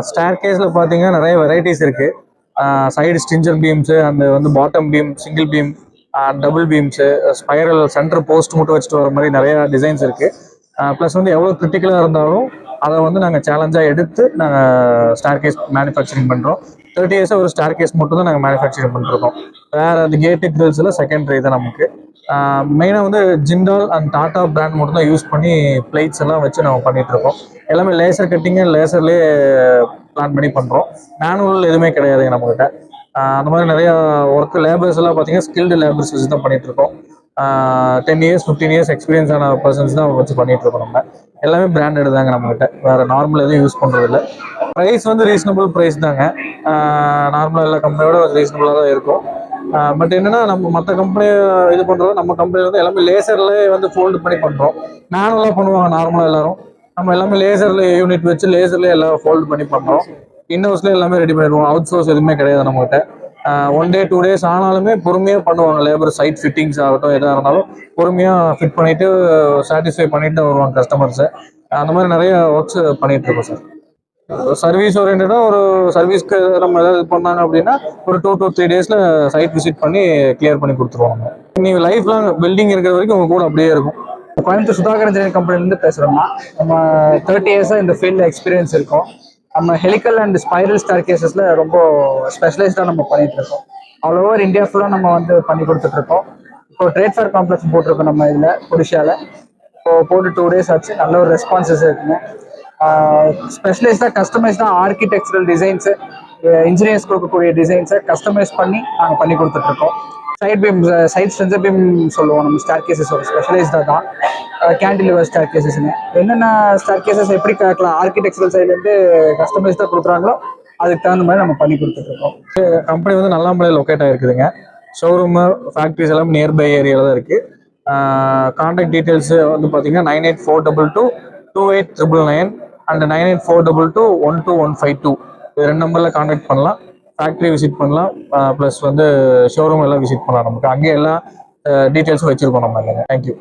Stair கேஸில் பார்த்தீங்கன்னா நிறைய வெரைட்டிஸ் இருக்குது சைடு ஸ்டிஞ்சர் பீம்ஸு அந்த வந்து bottom beam single beam double beams spiral center post மட்டும் வச்சுட்டு வர மாதிரி நிறைய டிசைன்ஸ் இருக்குது ப்ளஸ் வந்து எவ்வளோ கிரிட்டிக்கலாக இருந்தாலும் அதை வந்து நாங்கள் சேலஞ்சாக எடுத்து நாங்கள் ஸ்டார் கேஸ் மேனுஃபேக்சரிங் பண்ணுறோம் தேர்ட்டி இயர்ஸாக ஒரு ஸ்டார் கேஸ் மட்டும் தான் நாங்கள் மேனுஃபேக்சரிங் பண்ணிருக்கோம் வேறு அந்த கேட்டு கிரில்ஸில் செகண்டரி தான் நமக்கு. மெயினாக வந்து ஜிண்டால் அண்ட் டாடா பிராண்ட் மட்டும் தான் யூஸ் பண்ணி பிளேட்ஸ் எல்லாம் வச்சு நம்ம பண்ணிகிட்ருக்கோம் எல்லாமே லேசர் கட்டிங்கு லேசர்லேயே பிளான் பண்ணி பண்ணுறோம் மேனுவல் எதுவுமே கிடையாதுங்க நம்மக்கிட்ட அந்த மாதிரி நிறையா ஒர்க் லேபர்ஸ் எல்லாம் பார்த்தீங்கன்னா ஸ்கில்டு லேபர்ஸ் வச்சு தான் பண்ணிகிட்ருக்கோம் இருக்கோம் ten years fifteen years experience ஆன பர்சன்ஸ் தான் வச்சு பண்ணிட்டு இருக்கோம் நம்ம. எல்லாமே பிராண்டட் தாங்க நம்மகிட்ட. வேற நார்மல் எதுவும் யூஸ் பண்ணுறதில்ல ப்ரைஸ் வந்து ரீசனபிள் ப்ரைஸ் தாங்க. நார்மலாக எல்லா கம்பெனியோட ரீசனபிளாக தான் இருக்கும். பட் என்னன்னா நம்ம மற்ற கம்பெனி இது பண்ணுறோம் நம்ம கம்பெனி வந்து எல்லாமே லேசர்லேயே வந்து ஃபோல்டு பண்ணி பண்ணுறோம் மேனுவலாக பண்ணுவாங்க நார்மலாக எல்லாரும். நம்ம எல்லாமே லேசரில் யூனிட் வச்சு லேசர்லேயே எல்லாம் ஃபோல்டு பண்ணி பண்ணுறோம் இன்னோஸ்ல எல்லாமே ரெடி பண்ணிடுவோம். அவுட் சோர்ஸ் எதுவுமே கிடையாது நம்மகிட்ட. ஒன் டே டூ டேஸ் ஆனாலுமே பொறுமையாக பண்ணுவாங்க. லேபர் சைட் ஃபிட்டிங்ஸ் ஆகட்டும் எதாக இருந்தாலும் பொறுமையாக ஃபிட் பண்ணிவிட்டு சாட்டிஸ்ஃபை பண்ணிட்டு வருவாங்க கஸ்டமர்ஸை அந்த மாதிரி நிறைய ஒர்க்ஸ் பண்ணிகிட்டு இருக்கோம் சார் சர்வீஸ் ஓரியன்டாக ஒரு சர்வீஸ்க்கு நம்ம ஏதாவது பண்ணாங்க அப்படின்னா ஒரு டூ டூ த்ரீ டேஸில் சைட் விசிட் பண்ணி கிளியர் பண்ணி கொடுத்துருவாங்க. நீங்கள் லைஃப் லாங் பில்டிங் இருக்கிற வரைக்கும் உங்கள் கூட அப்படியே இருக்கும். கோயம்புத்தூர் சுதாகர் இன்ஜினியரிங் கம்பெனிலேருந்து பேசுகிறோம்னா நம்ம தேர்ட்டி இயர்ஸாக இந்த ஃபீல்டில் எக்ஸ்பீரியன்ஸ் இருக்கும். நம்ம ஹெலிக்கல் அண்ட் ஸ்பைரல் ஸ்டார் கேசஸில் ரொம்ப ஸ்பெஷலைஸ்டாக நம்ம பண்ணிட்டு இருக்கோம். ஆல் ஓவர் இந்தியா ஃபுல்லாக நம்ம வந்து பண்ணி கொடுத்துட்டு இருக்கோம். இப்போ ட்ரேட் ஃபேர் காம்ப்ளெக்ஸ் போட்டிருக்கோம் நம்ம இதில் ஒடிஷாவில் இப்போ போட்டு டூ டேஸ் ஆச்சு. நல்ல ஒரு ரெஸ்பான்சஸ் இருக்குங்க. ஸ்பெஷலைஸ்டாக கஸ்டமைஸ்டாக ஆர்கிடெக்சரல் டிசைன்ஸு இன்ஜினியர்ஸ் கொடுக்கக்கூடிய டிசைன்ஸை கஸ்டமைஸ் பண்ணி நாங்கள் பண்ணி கொடுத்துட்ருக்கோம். Side beam side stringer beam சொல்லுவோம் நம்ம ஸ்டார் கேசஸோட ஸ்பெஷலைஸ்டாக தான். கேண்டிலிவர் ஸ்டார் கேசஸ்னு என்னென்ன ஸ்டார் கேசஸ் எப்படி கேட்கலாம் ஆர்கிடெக்சரல் சைட்லேருந்து கஸ்டமைஸ்டாக கொடுக்குறாங்களோ அதுக்கு தகுந்த மாதிரி நம்ம பண்ணி கொடுத்துட்ருக்கோம். கம்பெனி வந்து நல்லாம்பளையில் லொக்கேட் ஆகிருக்குதுங்க ஷோரூமு ஃபேக்ட்ரிஸ் எல்லாம் நியர்பை ஏரியாவில் தான் இருக்குது கான்டாக்ட் டீட்டெயில்ஸ் வந்து பார்த்தீங்கன்னா nine eight four double two two eight triple nine and nine eight four double two one two one five two இது ரெண்டு நம்பரில் காண்டாக்ட் பண்ணலாம். ஃபேக்ட்ரி விசிட் பண்ணலாம். ப்ளஸ் வந்து ஷோரூம் எல்லாம் விசிட் பண்ணலாம் நமக்கு. அங்கே எல்லா டீட்டெயில்ஸும் வச்சுருக்கோம் நம்ம இல்லைங்க தேங்க்யூ